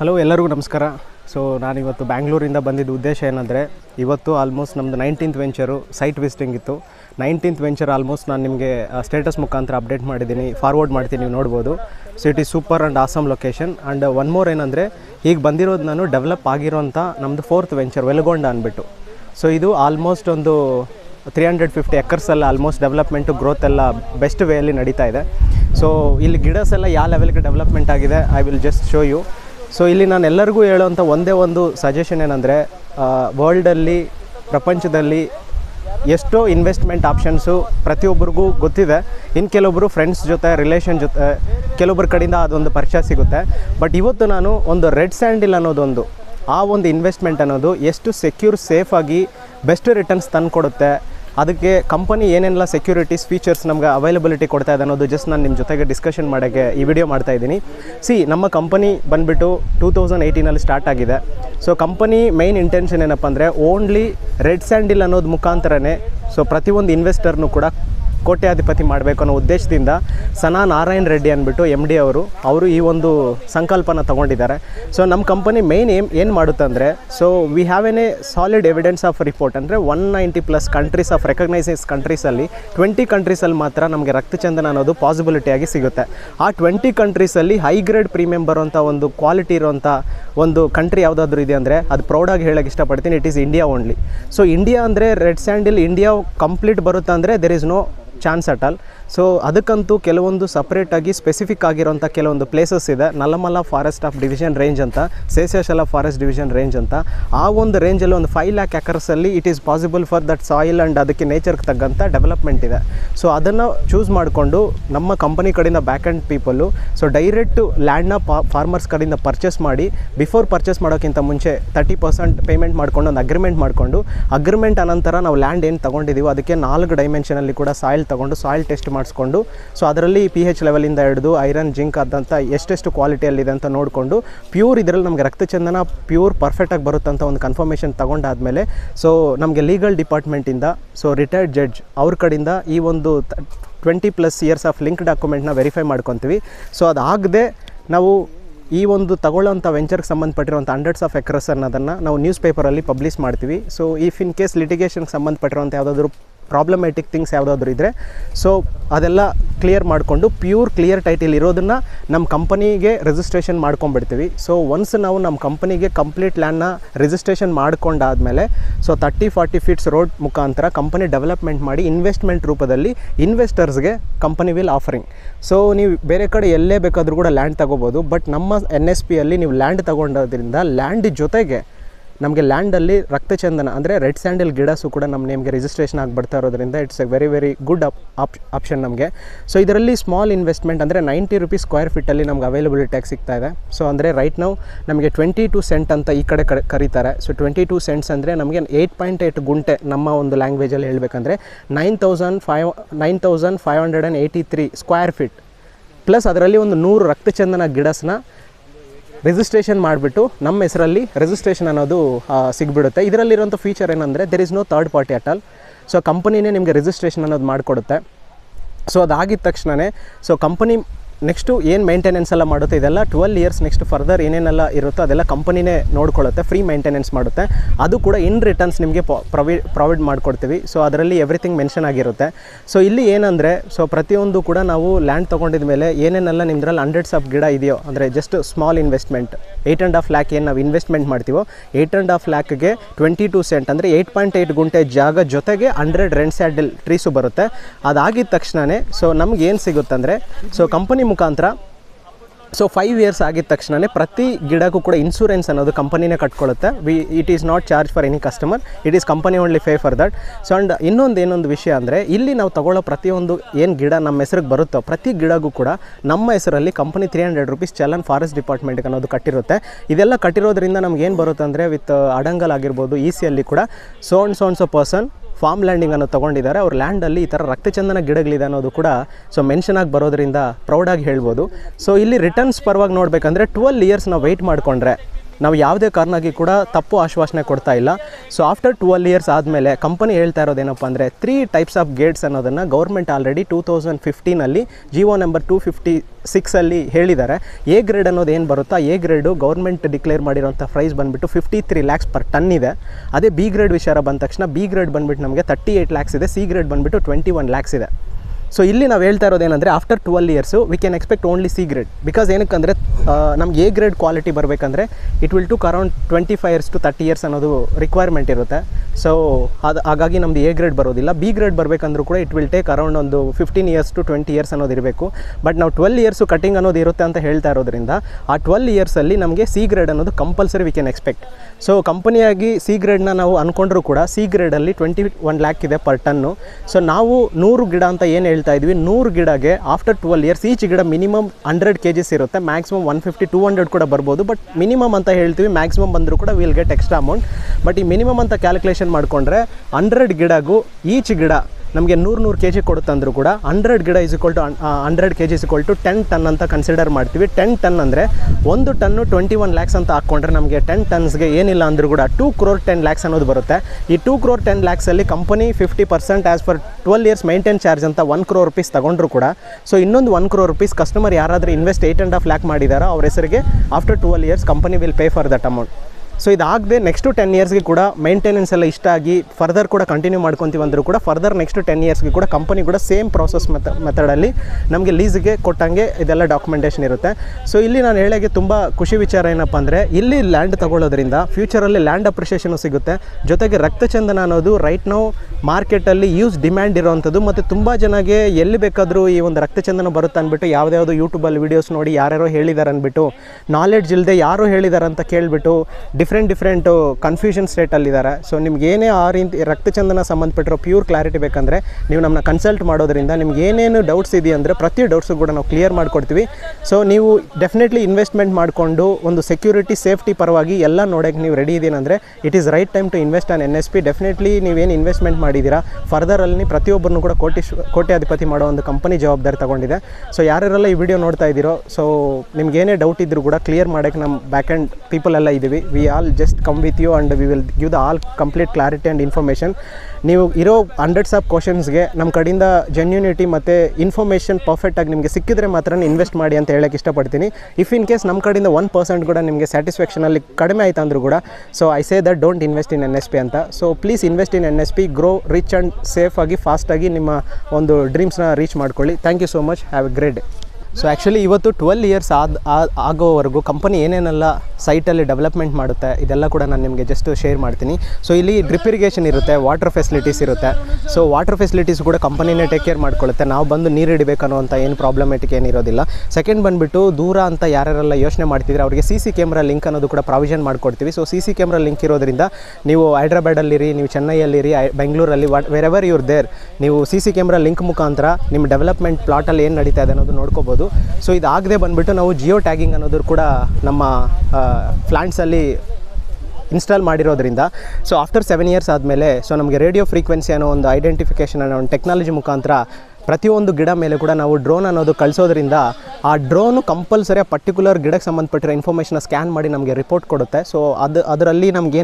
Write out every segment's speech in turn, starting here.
Hello ಎಲ್ಲರಿಗೂ ನಮಸ್ಕಾರ. So ನಾನಿವತ್ತು ಬ್ಯಾಂಗ್ಳೂರಿಂದ ಬಂದಿದ್ದ ಉದ್ದೇಶ ಏನಂದರೆ, ಇವತ್ತು ಆಲ್ಮೋಸ್ಟ್ ನಮ್ಮದು ನೈನ್ಟೀನ್ತ್ ವೆಂಚರು ಸೈಟ್ ವಿಸಿಟಿಂಗ್ ಇತ್ತು. ನೈನ್ಟೀನ್ತ್ ವೆಂಚರ್ ಆಲ್ಮೋಸ್ಟ್ ನಾನು ನಿಮಗೆ ಸ್ಟೇಟಸ್ ಮುಖಾಂತರ ಅಪ್ಡೇಟ್ ಮಾಡಿದ್ದೀನಿ ಫಾರ್ವರ್ಡ್ ಮಾಡ್ತೀನಿ ನೀವು ನೋಡ್ಬೋದು. So it is super and awesome location and one more ಏನಂದರೆ ಈಗ ಬಂದಿರೋದು ನಾನು ಡೆವಲಪ್ ಆಗಿರೋಂಥ ನಮ್ಮದು ಫೋರ್ತ್ ವೆಂಚರ್ ವೆಲ್ಗೊಂಡ ಅಂದ್ಬಿಟ್ಟು. ಸೊ ಇದು ಆಲ್ಮೋಸ್ಟ್ ಒಂದು ತ್ರೀ ಹಂಡ್ರೆಡ್ ಫಿಫ್ಟಿ ಎಕರ್ಸಲ್ಲಿ ಆಲ್ಮೋಸ್ಟ್ ಡೆವಲಪ್ಮೆಂಟು ಗ್ರೋತ್ ಎಲ್ಲ ಬೆಸ್ಟ್ ವೇಯಲ್ಲಿ ನಡೀತಾ ಇದೆ. ಸೊ ಇಲ್ಲಿ ಗಿಡಸ್ ಎಲ್ಲ ಯಾವ ಲೆವೆಲ್ಗೆ ಡೆವಲಪ್ಮೆಂಟ್ ಆಗಿದೆ I will just show you so ಇಲ್ಲಿ ನಾನು ಎಲ್ಲರಿಗೂ ಹೇಳೋವಂಥ ಒಂದೇ ಒಂದು ಸಜೆಷನ್ ಏನಂದರೆ ವರ್ಲ್ಡಲ್ಲಿ ಪ್ರಪಂಚದಲ್ಲಿ ಎಷ್ಟೋ ಇನ್ವೆಸ್ಟ್ಮೆಂಟ್ ಆಪ್ಷನ್ಸು ಪ್ರತಿಯೊಬ್ಬರಿಗೂ ಗೊತ್ತಿದೆ. ಇನ್ನು ಕೆಲವೊಬ್ಬರು ಫ್ರೆಂಡ್ಸ್ ಜೊತೆ ರಿಲೇಷನ್ ಜೊತೆ ಕೆಲವೊಬ್ಬರ ಕಡೆಯಿಂದ ಅದೊಂದು ಪರಿಚಯ ಸಿಗುತ್ತೆ. ಬಟ್ ಇವತ್ತು ನಾನು ಒಂದು ರೆಡ್ ಸ್ಯಾಂಡಿಲ್ ಅನ್ನೋದೊಂದು, ಆ ಒಂದು ಇನ್ವೆಸ್ಟ್ಮೆಂಟ್ ಅನ್ನೋದು ಎಷ್ಟು ಸೆಕ್ಯೂರ್ ಸೇಫಾಗಿ ಬೆಸ್ಟ್ ರಿಟರ್ನ್ಸ್ ತಂದುಕೊಡುತ್ತೆ. ಅದಕ್ಕೆ ಕಂಪನಿ ಏನೆಲ್ಲ ಸೆಕ್ಯೂರಿಟೀಸ್ ಫೀಚರ್ಸ್ ನಮ್ಗೆ ಅವೈಲಬಿಲಿಟಿ ಕೊಡ್ತಾ ಇದೆ ಅನ್ನೋದು ಜಸ್ಟ್ ನಾನು ನಿಮ್ಮ ಜೊತೆಗೆ ಡಿಸ್ಕಷನ್ ಮಾಡೋಕ್ಕೆ ಈ ವಿಡಿಯೋ ಮಾಡ್ತಾ ಇದ್ದೀನಿ. ಸಿ ನಮ್ಮ ಕಂಪನಿ ಬಂದುಬಿಟ್ಟು ಟೂ ತೌಸಂಡ್ ಏಯ್ಟೀನಲ್ಲಿ ಸ್ಟಾರ್ಟ್ ಆಗಿದೆ. ಸೊ ಕಂಪನಿ ಮೈನ್ ಇಂಟೆನ್ಷನ್ ಏನಪ್ಪ ಅಂದರೆ ಓನ್ಲಿ ರೆಡ್ ಸ್ಯಾಂಡಿಲ್ ಅನ್ನೋದು ಮುಖಾಂತರನೇ ಸೊ ಪ್ರತಿಯೊಂದು ಇನ್ವೆಸ್ಟರ್ನು ಕೂಡ ಕೋಟ್ಯಾಧಿಪತಿ ಮಾಡಬೇಕು ಅನ್ನೋ ಉದ್ದೇಶದಿಂದ ಸನಾ ನಾರಾಯಣ್ ರೆಡ್ಡಿ ಅಂದ್ಬಿಟ್ಟು ಎಂ ಡಿ ಅವರು ಅವರು ಈ ಒಂದು ಸಂಕಲ್ಪನ ತಗೊಂಡಿದ್ದಾರೆ. ಸೊ ನಮ್ಮ ಕಂಪನಿ ಮೇಯ್ನ್ ಏಮ್ ಏನು ಮಾಡುತ್ತಂದರೆ so we have an a solid evidence of report ಅಂದರೆ one ninety plus countries of recognises ಕಂಟ್ರೀಸಲ್ಲಿ twenty ಕಂಟ್ರೀಸಲ್ಲಿ ಮಾತ್ರ ನಮಗೆ ರಕ್ತಚಂದನ ಅನ್ನೋದು ಪಾಸಿಬಿಲಿಟಿಯಾಗಿ ಸಿಗುತ್ತೆ. ಆ ಟ್ವೆಂಟಿ ಕಂಟ್ರೀಸಲ್ಲಿ ಹೈ ಗ್ರೇಡ್ ಪ್ರೀಮಿಯಂ ಬರುವಂಥ ಒಂದು ಕ್ವಾಲಿಟಿ ಇರುವಂಥ ಒಂದು ಕಂಟ್ರಿ ಯಾವುದಾದ್ರೂ ಇದೆ ಅಂದರೆ, ಅದು ಪ್ರೌಡಾಗಿ ಹೇಳೋಕ್ಕೆ ಇಷ್ಟಪಡ್ತೀನಿ it is India only so India ಅಂದರೆ ರೆಡ್ ಸ್ಯಾಂಡಲ್ ಇಂಡಿಯಾ ಕಂಪ್ಲೀಟ್ ಬರುತ್ತೆ ಅಂದರೆ there is no chance at so ಅದಕ್ಕಂತೂ ಕೆಲವೊಂದು ಸಪ್ರೇಟಾಗಿ ಸ್ಪೆಸಿಫಿಕ್ ಆಗಿರೋಂಥ ಕೆಲವೊಂದು ಪ್ಲೇಸಸ್ ಇದೆ. Nallamala forest of division range ಅಂತ ಸೇಸೇಶಲ ಫಾರೆಸ್ಟ್ ಡಿವಿಷನ್ ರೇಂಜ್ ಅಂತ. ಆ ಒಂದು ರೇಂಜಲ್ಲಿ ಒಂದು five lakh ಎಕರ್ಸಲ್ಲಿ it is possible for that soil and ಅದಕ್ಕೆ ನೇಚರ್ಗೆ ತಗ್ಗಂಥ ಡೆವಲಪ್ಮೆಂಟ್ ಇದೆ. ಸೊ ಅದನ್ನು ಚೂಸ್ ಮಾಡಿಕೊಂಡು ನಮ್ಮ ಕಂಪನಿ ಕಡೆಯಿಂದ back and people so direct ಲ್ಯಾಂಡ್ನ ಪಾ ಫಾರ್ಮರ್ಸ್ ಕಡೆಯಿಂದ ಪರ್ಚೇಸ್ ಮಾಡಿ ಬಿಫೋರ್ ಪರ್ಚೇಸ್ ಮಾಡೋಕ್ಕಿಂತ ಮುಂಚೆ ತರ್ಟಿ ಪರ್ಸೆಂಟ್ ಪೇಮೆಂಟ್ ಮಾಡಿಕೊಂಡು, ಒಂದು ಅಗ್ರಿಮೆಂಟ್ ಮಾಡಿಕೊಂಡು ಅಗ್ರಿಮೆಂಟ್ ಅನಂತರ ನಾವು ಲ್ಯಾಂಡ್ ಏನು ತೊಗೊಂಡಿದ್ದೀವೋ ಅದಕ್ಕೆ ನಾಲ್ಕು ಡೈಮೆನ್ಷನಲ್ಲಿ ಕೂಡ ಸಾಯಿಲ್ ತೊಗೊಂಡು ಸಾಯಿಲ್ ಟೆಸ್ಟ್ ಮಾಡಿಸ್ಕೊಂಡು ಸೊ ಅದರಲ್ಲಿ ಪಿ ಹೆಚ್ ಲೆವೆಲಿಂದ ಹಿಡಿದು ಐರನ್ ಜಿಂಕ್ ಆದಂಥ ಎಷ್ಟೆಷ್ಟು ಕ್ವಾಲಿಟಿಯಲ್ಲಿದೆ ಅಂತ ನೋಡಿಕೊಂಡು ಪ್ಯೂರ್ ಇದರಲ್ಲಿ ನಮಗೆ ರಕ್ತಚಂದನ ಪ್ಯೂರ್ ಪರ್ಫೆಕ್ಟಾಗಿ ಬರುತ್ತಂಥ ಒಂದು ಕನ್ಫರ್ಮೇಷನ್ ತೊಗೊಂಡಾದಮೇಲೆ ಸೊ ನಮಗೆ ಲೀಗಲ್ ಡಿಪಾರ್ಟ್ಮೆಂಟಿಂದ ಸೊ ರಿಟೈರ್ಡ್ ಜಡ್ಜ್ ಅವ್ರ ಕಡೆಯಿಂದ ಈ ಒಂದು twenty plus years of link ಡಾಕ್ಯುಮೆಂಟ್ನ verify ಮಾಡ್ಕೊತೀವಿ. ಸೊ ಅದಾಗದೆ ನಾವು ಈ ಒಂದು ತಗೊಳ್ಳೋಂಥ ವೆಂಚರ್ಗೆ ಸಂಬಂಧಪಟ್ಟಿರುವಂಥ ಹಂಡ್ರೆಡ್ಸ್ ಆಫ್ ಎಕ್ರಸ್ ಅನ್ನೋದನ್ನು ನಾವು ನ್ಯೂಸ್ ಪೇಪರಲ್ಲಿ ಪಬ್ಲಿಷ್ ಮಾಡ್ತೀವಿ. ಸೊ ಇಫ್ ಇನ್ ಕೇಸ್ ಲಿಟಿಗೇಷನ್ಗೆ ಸಂಬಂಧಪಟ್ಟಿರುವಂಥ ಯಾವುದಾದ್ರೂ ಪ್ರಾಬ್ಲಮ್ಯಾಟಿಕ್ ಥಿಂಗ್ಸ್ ಯಾವುದಾದ್ರೂ ಇದ್ದರೆ ಸೊ ಅದೆಲ್ಲ ಕ್ಲಿಯರ್ ಮಾಡಿಕೊಂಡು ಪ್ಯೂರ್ ಕ್ಲಿಯರ್ ಟೈಟಲ್ ಇರೋದನ್ನು ನಮ್ಮ ಕಂಪನಿಗೆ ರಿಜಿಸ್ಟ್ರೇಷನ್ ಮಾಡ್ಕೊಂಡ್ಬಿಡ್ತೀವಿ. ಸೊ ಒನ್ಸ್ ನಾವು ನಮ್ಮ ಕಂಪನಿಗೆ ಕಂಪ್ಲೀಟ್ ಲ್ಯಾಂಡ್ನ registration ಮಾಡ್ಕೊಂಡಾದಮೇಲೆ so thirty forty feets road ಮುಖಾಂತರ ಕಂಪನಿ ಡೆವಲಪ್ಮೆಂಟ್ ಮಾಡಿ ಇನ್ವೆಸ್ಟ್ಮೆಂಟ್ ರೂಪದಲ್ಲಿ ಇನ್ವೆಸ್ಟರ್ಸ್ಗೆ ಕಂಪನಿ ವಿಲ್ ಆಫರಿಂಗ್ ಸೊ ನೀವು ಬೇರೆ ಕಡೆ ಎಲ್ಲೇ ಬೇಕಾದರೂ ಕೂಡ ಲ್ಯಾಂಡ್ ತಗೋಬೋದು ಬಟ್ ನಮ್ಮ ಎನ್ ಎಸ್ ಪಿಯಲ್ಲಿ ನೀವು ಲ್ಯಾಂಡ್ ತಗೊಂಡೋದ್ರಿಂದ ಲ್ಯಾಂಡ್ ಜೊತೆಗೆ ನಮಗೆ ಲ್ಯಾಂಡಲ್ಲಿ ರಕ್ತಚಂದನ, ಅಂದರೆ ರೆಡ್ ಸ್ಯಾಂಡಲ್ ಗಿಡಸು ಕೂಡ ನಮ್ಮ ನೇಮ್ಗೆ ರಿಜಿಸ್ಟ್ರೇಷನ್ ಆಗಿ ಬರ್ತಾ ಇರೋದ್ರಿಂದ it's a very very good op option ನಮಗೆ. ಸೊ ಇದರಲ್ಲಿ ಸ್ಮಾಲ್ ಇನ್ವೆಸ್ಟ್ಮೆಂಟ್ ಅಂದರೆ ನೈಂಟಿ ರುಪೀಸ್ ಸ್ಕ್ವೇರ್ ಫೀಟಲ್ಲಿ ನಮ್ಗೆ ಅವೈಲಬಿಲಿಟಿಯಾಗಿ ಸಿಗ್ತಾ ಇದೆ. ಸೊ ಅಂದರೆ ರೈಟ್ ನಾವು ನಮಗೆ ಟ್ವೆಂಟಿ ಟು ಸೆಂಟ್ ಅಂತ ಈ ಕಡೆ ಕಡೆ ಕರೀತಾರೆ. ಸೊ ಟ್ವೆಂಟಿ ಟು ಸೆಂಟ್ಸ್ ಅಂದರೆ ನಮಗೆ ಏಯ್ಟ್ ಪಾಯಿಂಟ್ ಏಯ್ಟ್ ಗುಂಟೆ ನಮ್ಮ ಒಂದು ಲ್ಯಾಂಗ್ವೇಜಲ್ಲಿ ಹೇಳಬೇಕಂದ್ರೆ nine thousand five nine thousand five hundred and eighty three square feet plus ಅದರಲ್ಲಿ ಒಂದು ನೂರು ರಕ್ತಚಂದನ ಗಿಡಸ್ನ ರಿಜಿಸ್ಟ್ರೇಷನ್ ಮಾಡಿಬಿಟ್ಟು ನಮ್ಮ ಹೆಸರಲ್ಲಿ ರಿಜಿಸ್ಟ್ರೇಷನ್ ಅನ್ನೋದು ಸಿಗ್ಬಿಡುತ್ತೆ. ಇದರಲ್ಲಿರುವಂಥ ಫೀಚರ್ ಏನಂದರೆ there is no third party at all so ಕಂಪನಿನೇ ನಿಮಗೆ ರಿಜಿಸ್ಟ್ರೇಷನ್ ಅನ್ನೋದು ಮಾಡಿಕೊಡುತ್ತೆ. ಸೊ ಅದಾಗಿದ ತಕ್ಷಣವೇ ಸೊ ಕಂಪನಿ ನೆಕ್ಸ್ಟು ಏನು ಮೇಂಟೆನೆನ್ಸ್ ಎಲ್ಲ ಮಾಡುತ್ತೆ, ಇದೆಲ್ಲ ಟ್ವೆಲ್ ಇಯರ್ಸ್ ನೆಕ್ಸ್ಟ್ ಫರ್ದರ್ ಏನೇನೆಲ್ಲ ಇರುತ್ತೋ ಅದೆಲ್ಲ ಕಂಪನಿನೇ ನೋಡ್ಕೊಳ್ಳುತ್ತೆ ಫ್ರೀ ಮೇಂಟೆನೆನ್ಸ್ ಮಾಡುತ್ತೆ. ಅದು ಕೂಡ ಇನ್ ರಿಟರ್ನ್ಸ್ ನಿಮಗೆ ಪ್ರೊವೈಡ್ ಮಾಡಿಕೊಡ್ತೀವಿ. ಸೊ ಅದರಲ್ಲಿ ಎವ್ರಿಥಿಂಗ್ ಮೆನ್ಷನ್ ಆಗಿರುತ್ತೆ. ಸೊ ಇಲ್ಲಿ ಏನಂದರೆ ಸೊ ಪ್ರತಿಯೊಂದು ಕೂಡ ನಾವು ಲ್ಯಾಂಡ್ ತೊಗೊಂಡಿದ ಮೇಲೆ ಏನೇನೆಲ್ಲ ನಿಮ್ದ್ರಲ್ಲಿ ಹಂಡ್ರೆಡ್ಸ್ ಆಫ್ ಗಿಡ ಇದೆಯೋ, ಅಂದರೆ just small investment eight and half lakh ಏನು ನಾವು ಇನ್ವೆಸ್ಟ್ಮೆಂಟ್ ಮಾಡ್ತೀವೋ ಏಯ್ಟ್ ಆ್ಯಂಡ್ ಆಫ್ ಲ್ಯಾಕ್ಗೆ ಟ್ವೆಂಟಿ ಟು ಸೆಂಟ್ ಅಂದರೆ ಏಯ್ಟ್ ಪಾಯಿಂಟ್ ಏಯ್ಟ್ ಗುಂಟೆ ಜಾಗ ಜೊತೆಗೆ ಹಂಡ್ರೆಡ್ ರೆಂಟ್ ಸ್ಯಾಡಲ್ ಟ್ರೀಸು ಬರುತ್ತೆ. ಅದಾಗಿದ ತಕ್ಷಣವೇ ಸೊ ನಮ್ಗೆ ಏನು ಸಿಗುತ್ತಂದರೆ ಸೊ ಕಂಪನಿ ಮುಖಾಂತರ. ಸೊ ಫೈವ್ ಇಯರ್ಸ್ ಆಗಿದ ತಕ್ಷಣವೇ ಪ್ರತಿ ಗಿಡಕ್ಕೂ ಕೂಡ ಇನ್ಸೂರೆನ್ಸ್ ಅನ್ನೋದು ಕಂಪನಿನೇ ಕಟ್ಕೊಳ್ಳುತ್ತೆ. We it is not charge for any customer it is company only pay for that so and ಇನ್ನೊಂದು ಏನೊಂದು ವಿಷಯ ಅಂದರೆ, ಇಲ್ಲಿ ನಾವು ತಗೊಳ್ಳೋ ಪ್ರತಿಯೊಂದು ಏನು ಗಿಡ ನಮ್ಮ ಹೆಸರಿಗೆ ಬರುತ್ತೋ, ಪ್ರತಿ ಗಿಡಗೂ ಕೂಡ ನಮ್ಮ ಹೆಸರಲ್ಲಿ company three hundred rupees challan forest ಡಿಪಾರ್ಟ್ಮೆಂಟ್ಗೆ ಅನ್ನೋದು ಕಟ್ಟಿರುತ್ತೆ. ಇದೆಲ್ಲ ಕಟ್ಟಿರೋದ್ರಿಂದ ನಮ್ಗೆ ಏನು ಬರುತ್ತೆ ಅಂದರೆ ವಿತ್ ಅಡಂಗಲ್ ಆಗಿರ್ಬೋದು ಇ ಸಿಯಲ್ಲಿ ಕೂಡ ಸೋನ್ ಸೊ ಪರ್ಸನ್ ಫಾರ್ಮ್ ಲ್ಯಾಂಡಿಂಗ್ ಅನ್ನು ತೊಗೊಂಡಿದ್ದಾರೆ. ಅವ್ರ ಲ್ಯಾಂಡಲ್ಲಿ ಈ ಥರ ರಕ್ತಚಂದನ ಗಿಡಗಳಿದೆ ಅನ್ನೋದು ಕೂಡ ಸೊ ಮೆನ್ಷನ್ ಆಗಿ ಬರೋದ್ರಿಂದ ಪ್ರೌಡಾಗಿ ಹೇಳ್ಬೋದು. ಸೊ ಇಲ್ಲಿ ರಿಟರ್ನ್ಸ್ ಪರವಾಗಿ ನೋಡಬೇಕಂದ್ರೆ ಟ್ವೆಲ್ ಇಯರ್ಸ್ ನಾವು ವೆಯ್ಟ್ ಮಾಡಿಕೊಂಡ್ರೆ. ನಾವು ಯಾವುದೇ ಕಾರಣಕ್ಕೆ ಕೂಡ ತಪ್ಪು ಆಶ್ವಾಸನೆ ಕೊಡ್ತಾ ಇಲ್ಲ. ಸೊ ಆಫ್ಟರ್ ಟ್ವೆಲ್ ಇಯರ್ಸ್ ಆದಮೇಲೆ ಕಂಪನಿ ಹೇಳ್ತಾ ಇರೋದೇನಪ್ಪ ಅಂದರೆ ತ್ರೀ ಟೈಪ್ಸ್ ಆಫ್ ಗೇಟ್ಸ್ ಅನ್ನೋದನ್ನು ಗೌರ್ಮೆಂಟ್ ಆಲ್ರೆಡಿ ಟೂ ತೌಸಂಡ್ ಫಿಫ್ಟೀನಲ್ಲಿ ಜಿಒ ನಂಬರ್ ಟೂ ಫಿಫ್ಟಿ ಸಿಕ್ಸಲ್ಲಿ ಹೇಳಿದ್ದಾರೆ. ಎ ಗ್ರೇಡ್ ಅನ್ನೋದು ಏನು ಬರುತ್ತಾ? ಎ ಗ್ರೇಡು ಗೌರ್ಮೆಂಟ್ ಡಿಕ್ಲೇರ್ ಮಾಡಿರೋಂಥ ಪ್ರೈಸ್ ಬಂದುಬಿಟ್ಟು fifty three lakhs per ton ಇದೆ. ಅದೇ ಬಿ ಗ್ರೇಡ್ ವಿಚಾರ ಬಂದ ತಕ್ಷಣ ಬಿ ಗ್ರೇಡ್ ಬಂದುಬಿಟ್ಟು ನಮಗೆ ತರ್ಟಿ ಏಯ್ಟ್ ಲ್ಯಾಕ್ಸ್ ಇದೆ. ಸಿ ಗ್ರೇಡ್ ಬಂದುಬಿಟ್ಟು ಟ್ವೆಂಟಿ ಒನ್ ಲ್ಯಾಕ್ಸ್ ಇದೆ. ಸೊ ಇಲ್ಲಿ ನಾವು ಹೇಳ್ತಾ ಇರೋದೇನೆಂದರೆ after twelve years we can expect only C grade because ಏನಕ್ಕಂದರೆ ನಮ್ಗೆ ಎ ಗ್ರೇಡ್ ಕ್ವಾಲಿಟಿ ಬರಬೇಕಂದ್ರೆ it will took around twenty five years to thirty years ಅನ್ನೋದು ರಿಕ್ವೈರ್ಮೆಂಟ್ ಇರುತ್ತೆ. ಸೊ ಅದು, ಹಾಗಾಗಿ ನಮ್ದು ಎ ಗ್ರೇಡ್ ಬರೋದಿಲ್ಲ. ಬಿ ಗ್ರೇಡ್ ಬರಬೇಕಂದ್ರೂ ಕೂಡ ಇಟ್ ವಿಲ್ ಟೇಕ್ ಅರೌಂಡ್ ಒಂದು fifteen years to twenty years ಅನ್ನೋದು ಇರಬೇಕು. ಬಟ್ ನಾವು ಟ್ವೆಲ್ ಇಯರ್ಸು ಕಟಿಂಗ್ ಅನ್ನೋದು ಇರುತ್ತೆ ಅಂತ ಹೇಳ್ತಾ ಇರೋದ್ರಿಂದ ಆ ಟ್ವೆಲ್ ಇಯರ್ಸಲ್ಲಿ ನಮಗೆ ಸಿ ಗ್ರೇಡ್ ಅನ್ನೋದು compulsory we can expect so ಕಂಪನಿಯಾಗಿ C ಗ್ರೇಡ್ನ ನಾವು ಅಂದ್ಕೊಂಡ್ರೂ ಕೂಡ ಸಿ ಗ್ರೇಡಲ್ಲಿ ಟ್ವೆಂಟಿ ಒನ್ ಲ್ಯಾಕ್ ಇದೆ ಪರ್ ಟನ್ನು ಸೊ ನಾವು ನೂರು ಗಿಡ ಅಂತ ಏನು ಹೇಳ್ತಾ ಇದ್ವಿ? ನೂರು ಗಿಡಗೆ ಆಫ್ಟರ್ ಟ್ವೆಲ್ ಇಯರ್ಸ್ ಈಚ್ ಗಿಡ ಮಿನಿಮಮ್ ಹಂಡ್ರೆಡ್ ಕೆ ಜಿಸ್ ಇರುತ್ತೆ. Maximum one fifty two hundred ಕೂಡ ಬರ್ಬೋದು ಬಟ್ ಮಿನಿಮಮ್ ಅಂತ ಹೇಳ್ತೀವಿ ಮ್ಯಾಕ್ಸಿಮಮ್ ಬಂದರೂ ಕೂಡ will get extra amount but ಈ ಮಿನಿಮಮ್ ಅಂತ ಕ್ಯಾಲ್ಕುಲೇಷನ್ ಮಾಡಿಕೊಂಡ್ರೆ ಹಂಡ್ರೆಡ್ ಗಿಡಗೂ ಈಚ್ ಗಿಡ ನಮಗೆ ನೂರು ನೂರು ಕೆ ಜಿ ಕೊಡುತ್ತಂದ್ರೂ ಕೂಡ ಹಂಡ್ರೆಡ್ ಗಿಡ is equal to hundred K G is equal to ten ton ಅಂತ ಕನ್ಸಿಡರ್ ಮಾಡ್ತೀವಿ. ಟೆನ್ ಟನ್ ಅಂದರೆ ಒಂದು ಟನ್ನು ಟ್ವೆಂಟಿ ಒನ್ ಲ್ಯಾಕ್ಸ್ ಅಂತ ಹಾಕ್ಕೊಂಡ್ರೆ ನಮಗೆ ಟೆನ್ ಟನ್ಸ್ಗೆ ಏನಿಲ್ಲ ಅಂದರೂ ಕೂಡ ಟೂ ಕ್ರೋರ್ ಟೆನ್ ಲ್ಯಾಕ್ಸ್ ಅನ್ನೋದು ಬರುತ್ತೆ. ಈ two crore ten ಲ್ಯಾಕ್ಸಲ್ಲಿ company fifty percent as per twelve years maintain charge ಅಂತ ಒನ್ ಕ್ರೋರ್ ರುಪೀಸ್ ತಗೊಂಡ್ರು ಕೂಡ ಸೊ ಇನ್ನೊಂದು ಒನ್ ಕ್ರೋರ್ ರುಪೀಸ್ ಕಸ್ಟಮರ್ ಯಾರಾದರೂ invest eight and half lakh ಮಾಡಿದಾರೋ ಅವ್ರ ಹೆಸರಿಗೆ after twelve years company will pay for that amount so ಇದಾಗದೆ next ten ಇಯರ್ಸ್ಗೆ ಕೂಡ maintenance ಎಲ್ಲ ಇಷ್ಟ ಆಗಿ ಫರ್ದರ್ ಕೂಡ ಕಂಟಿನ್ಯೂ ಮಾಡ್ಕೊತೀವಿ ಅಂದರೂ ಕೂಡ ಫರ್ದರ್ ನೆಕ್ಸ್ಟ್ ಟೆನ್ ಇಯರ್ಸ್ಗೆ ಕೂಡ ಕಂಪನಿ ಕೂಡ ಸೇಮ್ ಪ್ರಾಸೆಸ್ ಮೆಥ ಮೆಥಡಲ್ಲಿ ನಮಗೆ ಲೀಸ್ಗೆ ಕೊಟ್ಟಂಗೆ ಇದೆಲ್ಲ ಡಾಕ್ಯುಮೆಂಟೇಷನ್ ಇರುತ್ತೆ. ಸೊ ಇಲ್ಲಿ ನಾನು ಹೇಳೋಕ್ಕೆ ತುಂಬ ಖುಷಿ ವಿಚಾರ ಏನಪ್ಪ ಅಂದರೆ ಇಲ್ಲಿ ಲ್ಯಾಂಡ್ ತಗೊಳ್ಳೋದ್ರಿಂದ ಫ್ಯೂಚರಲ್ಲಿ ಲ್ಯಾಂಡ್ ಅಪ್ರಿಷಿಯೇಷನು ಸಿಗುತ್ತೆ. ಜೊತೆಗೆ ರಕ್ತಚಂದನ ಅನ್ನೋದು ರೈಟ್ ನಾವು ಮಾರ್ಕೆಟಲ್ಲಿ ಯೂಸ್ ಡಿಮ್ಯಾಂಡ್ ಇರೋವಂಥದ್ದು ಮತ್ತು ತುಂಬ ಜನಗೆ ಎಲ್ಲಿ ಬೇಕಾದರೂ ಈ ಒಂದು ರಕ್ತಚಂದನ ಬರುತ್ತೆ ಅಂದ್ಬಿಟ್ಟು ಯಾವುದ್ಯಾವುದು ಯೂಟ್ಯೂಬಲ್ಲಿ ವೀಡಿಯೋಸ್ ನೋಡಿ ಯಾರ್ಯಾರೋ ಹೇಳಿದ್ದಾರೆ ಅಂದ್ಬಿಟ್ಟು ನಾಲೆಡ್ಜ್ ಇಲ್ಲದೆ ಯಾರು ಹೇಳಿದ್ದಾರೆ ಅಂತ ಕೇಳಿಬಿಟ್ಟು ಡಿಫ್ರೆಂಟ್ ಡಿಫ್ರೆಂಟು ಕನ್ಫ್ಯೂಷನ್ ಸ್ಟೇಟಲ್ಲಿದ್ದಾರೆ ಸೊ ನಿಮ್ಗೆ ಏನೇ ಆ ರೀತಿ ರಕ್ತಚಂದನ ಸಂಬಂಧಪಟ್ಟಿರೋ ಪ್ಯೂರ್ ಕ್ಲಾರಿಟಿ ಬೇಕಂದರೆ, ನೀವು ನಮ್ಮನ್ನ ಕನ್ಸಲ್ಟ್ ಮಾಡೋದ್ರಿಂದ ನಿಮ್ಗೆ ಏನೇನು ಡೌಟ್ಸ್ ಇದೆಯಂದರೆ ಪ್ರತಿ ಡೌಟ್ಸು ಕೂಡ ನಾವು ಕ್ಲಿಯರ್ ಮಾಡಿಕೊಡ್ತೀವಿ. ಸೊ ನೀವು ಡೆಫಿನೆಟ್ಲಿ ಇನ್ವೆಸ್ಟ್ಮೆಂಟ್ ಮಾಡಿಕೊಂಡು ಒಂದು ಸೆಕ್ಯೂರಿಟಿ ಸೇಫ್ಟಿ ಪರವಾಗಿ ಎಲ್ಲ ನೋಡೋಕ್ಕೆ ನೀವು ready ಇದೀನಂದರೆ it is right time to invest on N S P definitely ನೀವೇನು ಇನ್ವೆಸ್ಟ್ಮೆಂಟ್ ಮಾಡಿದ್ದೀರಾ ಫರ್ದರಲ್ಲಿ ಪ್ರತಿಯೊಬ್ಬರನ್ನು ಕೂಡ ಕೋಟಿ ಕೋಟ್ಯಾಧಿಪತಿ ಮಾಡೋ ಒಂದು ಕಂಪನಿ ಜವಾಬ್ದಾರಿ ತಗೊಂಡಿದೆ. ಸೊ ಯಾರ್ಯಾರೆಲ್ಲ ಈ ವಿಡಿಯೋ ನೋಡ್ತಾ ಇದ್ದೀರೋ ಸೊ ನಿಮ್ಗೆ ಏನೇ ಡೌಟ್ ಇದ್ದರೂ ಕೂಡ ಕ್ಲಿಯರ್ ಮಾಡೋಕ್ಕೆ ನಮ್ಮ ಬ್ಯಾಕ್ ಆ್ಯಂಡ್ ಪೀಪಲ್ ಎಲ್ಲ ಇದ್ದೀವಿ we all just come with you and we will give the all complete clarity and information ನೀವು ಇರೋ ಹಂಡ್ರೆಡ್ಸ್ ಆಫ್ ಕ್ವಶನ್ಸ್ಗೆ ನಮ್ಮ ಕಡೆಯಿಂದ ಜೆನ್ಯೂನಿಟಿ ಮತ್ತು ಇನ್ಫಾರ್ಮೇಷನ್ ಪರ್ಫೆಕ್ಟಾಗಿ ನಿಮಗೆ ಸಿಕ್ಕಿದ್ರೆ ಮಾತ್ರ ಇನ್ವೆಸ್ಟ್ ಮಾಡಿ ಅಂತ ಹೇಳಕ್ಕೆ ಇಷ್ಟಪಡ್ತೀನಿ. ಇಫ್ ಇನ್ ಕೇಸ್ ನಮ್ಮ ಕಡೆಯಿಂದ ಒನ್ ಪರ್ಸೆಂಟ್ ಕೂಡ ನಿಮಗೆ ಸ್ಯಾಟಿಸ್ಫ್ಯಾಕ್ಷನಲ್ಲಿ ಕಡಿಮೆ ಆಯ್ತು ಅಂದರೂ ಕೂಡ so I say that don't invest in N S P ಅಂತ. So please invest in N S P grow rich and ಸೇಫಾಗಿ ಫಾಸ್ಟಾಗಿ ನಿಮ್ಮ ಒಂದು ಡ್ರೀಮ್ಸ್ನ ರೀಚ್ ಮಾಡ್ಕೊಳ್ಳಿ. Thank you so much have a great day so actually ಇವತ್ತು twelve years ಆದ ಆಗೋವರೆಗೂ ಕಂಪನಿ ಏನೇನೆಲ್ಲ ಸೈಟಲ್ಲಿ ಡೆವಲಪ್ಮೆಂಟ್ ಮಾಡುತ್ತೆ, ಇದೆಲ್ಲ ಕೂಡ ನಾನು ನಿಮಗೆ ಜಸ್ಟ್ ಶೇರ್ ಮಾಡ್ತೀನಿ. ಸೊ ಇಲ್ಲಿ ಡ್ರಿಪ್ ಇರಿಗೇಷನ್ ಇರುತ್ತೆ ವಾಟರ್ ಫೆಸಿಲಿಟೀಸ್ ಇರುತ್ತೆ. ಸೊ ವಾಟರ್ ಫೆಸಿಲಿಟೀಸ್ ಕೂಡ ಕಂಪನಿನೇ ಟೇಕ್ ಕೇರ್ ಮಾಡ್ಕೊಳ್ಳುತ್ತೆ. ನಾವು ಬಂದು ನೀರು ಇಡಬೇಕು ಅನ್ನೋಂಥ ಏನು ಪ್ರಾಬ್ಲಮೆಟಿಕ್ ಏನಿರೋದಿಲ್ಲ ಸೆಕೆಂಡ್ ಬಂದುಬಿಟ್ಟು ದೂರ ಅಂತ ಯಾರ್ಯಾರೆಲ್ಲ ಯೋಚನೆ ಮಾಡ್ತಿದ್ರೆ ಅವರಿಗೆ ಸಿ ಸಿ ಕ್ಯಾಮ್ರಾ ಲಿಂಕ್ ಅನ್ನೋದು ಕೂಡ ಪ್ರಾವಿಷನ್ ಮಾಡ್ಕೊಡ್ತೀವಿ. So C C camera link ಇರೋದ್ರಿಂದ ನೀವು ಹೈದ್ರಾಬಾದಲ್ಲಿರಿ ನೀವು ಚೆನ್ನೈಯಲ್ಲಿರಿ ಬೆಂಗಳೂರಲ್ಲಿ ವಾಟ್ ವೆರೆವರ್ ಇವ್ರ ದೇರ್ ನೀವು ಸಿ ಸಿ ಕ್ಯಾಮ್ರಾ ಲಿಂಕ್ ಮುಖಾಂತರ ನಿಮ್ಮ ಡೆವಲಪ್ಮೆಂಟ್ ಪ್ಲಾಟಲ್ಲಿ ಏನು ನಡೀತಾ ಇದೆ ಅನ್ನೋದು ನೋಡ್ಕೋಬೋದು. ಸೊ ಇದಾಗದೆ ಬಂದುಬಿಟ್ಟು ನಾವು ಜಿಯೋ ಟ್ಯಾಗಿಂಗ್ ಅನ್ನೋದು ಕೂಡ ನಮ್ಮ ಪ್ಲ್ಯಾಂಟ್ಸಲ್ಲಿ ಇನ್ಸ್ಟಾಲ್ ಮಾಡಿರೋದ್ರಿಂದ. ಸೊ ಆಫ್ಟರ್ ಸೆವೆನ್ ಇಯರ್ಸ್ ಆದಮೇಲೆ ಸೊ ನಮಗೆ ರೇಡಿಯೋ ಫ್ರೀಕ್ವೆನ್ಸಿ ಅನ್ನೋ ಒಂದು ಐಡೆಂಟಿಫಿಕೇಷನ್ ಅನ್ನೋ ಒಂದು ಟೆಕ್ನಾಲಜಿ ಮುಖಾಂತರ ಪ್ರತಿಯೊಂದು ಗಿಡ ಮೇಲೆ ಕೂಡ ನಾವು ಡ್ರೋನ್ ಅನ್ನೋದು ಕಳಿಸೋದ್ರಿಂದ ಆ ಡ್ರೋನು ಕಂಪಲ್ಸರಿ ಆ ಪರ್ಟಿಕ್ಯುಲರ್ ಗಿಡಕ್ಕೆ ಸಂಬಂಧಪಟ್ಟಿರೋ ಇನ್ಫಾರ್ಮೇಷನ್ನ ಸ್ಕ್ಯಾನ್ ಮಾಡಿ ನಮಗೆ ರಿಪೋರ್ಟ್ ಕೊಡುತ್ತೆ. ಸೊ ಅದು, ಅದರಲ್ಲಿ ನಮ್ಗೆ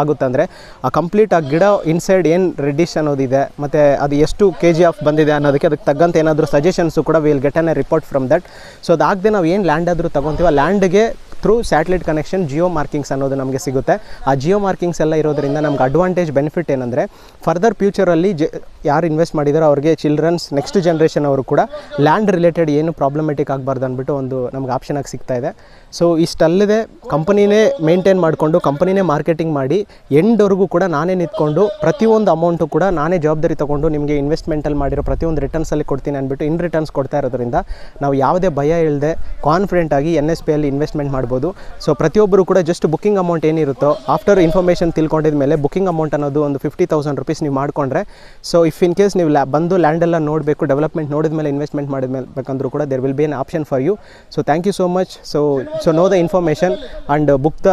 ಆಗುತ್ತೆ ಅಂದರೆ ಆ ಕಂಪ್ಲೀಟ್ ಆ ಗಿಡ ಇನ್ಸೈಡ್ ಏನು ರೆಡಿಶ್ ಅನ್ನೋದಿದೆ, ಮತ್ತು ಅದು ಎಷ್ಟು ಕೆ ಜಿ ಆಫ್ ಬಂದಿದೆ ಅನ್ನೋದಕ್ಕೆ ಅದಕ್ಕೆ ತಗ್ಗಂತ ಏನಾದರೂ ಸಜೆಷನ್ಸು ಕೂಡ will get an a report from that so ಅದಾಗದೆ ನಾವು ಏನು ಲ್ಯಾಂಡ್ ಆದರೂ ತೊಗೊತೀವಿ ಲ್ಯಾಂಡ್ಗೆ through satellite connection geo markings ಅನ್ನೋದು ನಮಗೆ ಸಿಗುತ್ತೆ. ಆ ಜಿಯೋ ಮಾರ್ಕಿಂಗ್ಸ್ ಎಲ್ಲ ಇರೋದ್ರಿಂದ ನಮ್ಗೆ ಅಡ್ವಾಂಟೇಜ್ ಬೆನಿಫಿಟ್ ಏನಂದರೆ ಫರ್ದರ್ ಫ್ಯೂಚರಲ್ಲಿ ಜ ಯಾರು ಇನ್ವೆಸ್ಟ್ ಮಾಡಿದಾರೋ ಅವ್ರಿಗೆ ಚಿಲ್ಡ್ರನ್ಸ್ ನೆಕ್ಸ್ಟ್ ಜನ್ರೇಷನ್ ಅವರು ಕೂಡ ಲ್ಯಾಂಡ್ ರಿಲೇಟೆಡ್ ಏನು ಪ್ರಾಬ್ಲಮೆಟಿಕ್ ಆಗಬಾರ್ದು ಅಂದ್ಬಿಟ್ಟು ಒಂದು ನಮ್ಗೆ ಆಪ್ಷನ್ ಆಗಿ ಸಿಗ್ತಾ ಇದೆ. ಸೊ ಇಷ್ಟಲ್ಲದೆ ಕಂಪನಿನೇ ಮೇಂಟೈನ್ ಮಾಡಿಕೊಂಡು ಕಂಪನಿನೇ ಮಾರ್ಕೆಟಿಂಗ್ ಮಾಡಿ ಎಂಡ್ವರೆಗೂ ಕೂಡ ನಾನೇ ನಿಂತ್ಕೊಂಡು ಪ್ರತಿಯೊಂದು ಅಮೌಂಟು ಕೂಡ ನಾನೇ ಜವಾಬ್ದಾರಿ ತೊಗೊಂಡು ನಿಮಗೆ ಇನ್ವೆಸ್ಟ್ಮೆಂಟಲ್ಲಿ ಮಾಡಿರೋ ಪ್ರತಿಯೊಂದು ರಿಟರ್ನ್ಸಲ್ಲಿ ಕೊಡ್ತೀನಿ ಅಂದ್ಬಿಟ್ಟು ಇನ್ ರಿಟರ್ನ್ಸ್ ಕೊಡ್ತಾ ಇರೋದ್ರಿಂದ ನಾವು ಯಾವುದೇ ಭಯ ಇಲ್ಲದೆ ಕಾನ್ಫಿಡೆಂಟ್ ಆಗಿ ಎನ್ ಎಸ್ ಪಿ ಅಲ್ಲಿ ಇನ್ವೆಸ್ಟ್ಮೆಂಟ್ ಮಾಡ್ಬೋದು. ಸೊ ಪ್ರತಿಯೊಬ್ಬರು ಕೂಡ ಜಸ್ಟ್ ಬುಕ್ಕಿಂಗ್ ಅಮೌಂಟ್ ಏನಿರುತ್ತೋ ಆಫ್ಟರ್ ಇನ್ಫಾರ್ಮೇಷನ್ ತಿಳ್ಕೊಂಡಿದ ಮೇಲೆ ಬುಕ್ಕಿಂಗ್ ಅಮೌಂಟ್ ಅನ್ನೋದು ಒಂದು ಫಿಫ್ಟಿ ತೌಸಂಡ್ ರುಪೀಸ್ ನೀವು ಮಾಡಿಕೊಂಡ್ರೆ ಸೊ ಇಫ್ ಇನ್ ಕೇಸ್ ನೀವು ಲ್ಯಾ ಬಂದು ಲ್ಯಾಂಡೆಲ್ಲ ನೋಡಬೇಕು, ಡೆವಲಪ್ಮೆಂಟ್ ನೋಡಿದ ಮೇಲೆ, ಇನ್ವೆಸ್ಟ್ಮೆಂಟ್ ಮಾಡಿದ ಮೇಲೆ ಬೇಕಂದ್ರೂ ಕೂಡ there will be an option for you so thank you so much so so know the information and book the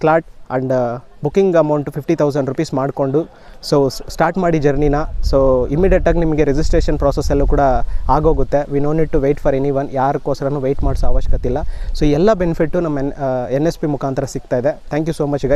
slot and booking amount fifty thousand rupees ಮಾಡಿಕೊಂಡು ಸೊ ಸ್ಟಾರ್ಟ್ ಮಾಡಿ ಜರ್ನಿನ so ಇಮಿಡಿಯೇಟಾಗಿ ನಿಮಗೆ registration process ಎಲ್ಲೂ ಕೂಡ ಆಗೋಗುತ್ತೆ. We no need to wait for anyone ಯಾರಿಗೋಸ್ಕರನೂ wait ಮಾಡಿಸೋ ಅವಶ್ಯಕತೆ ಇಲ್ಲ. ಸೊ ಎಲ್ಲ ಬೆನಿಫಿಟ್ಟು ನಮ್ಮ ಎನ್ ಎನ್ ಎಸ್ ಪಿ ಮುಖಾಂತರ ಸಿಗ್ತಾ ಇದೆ. Thank you so much guys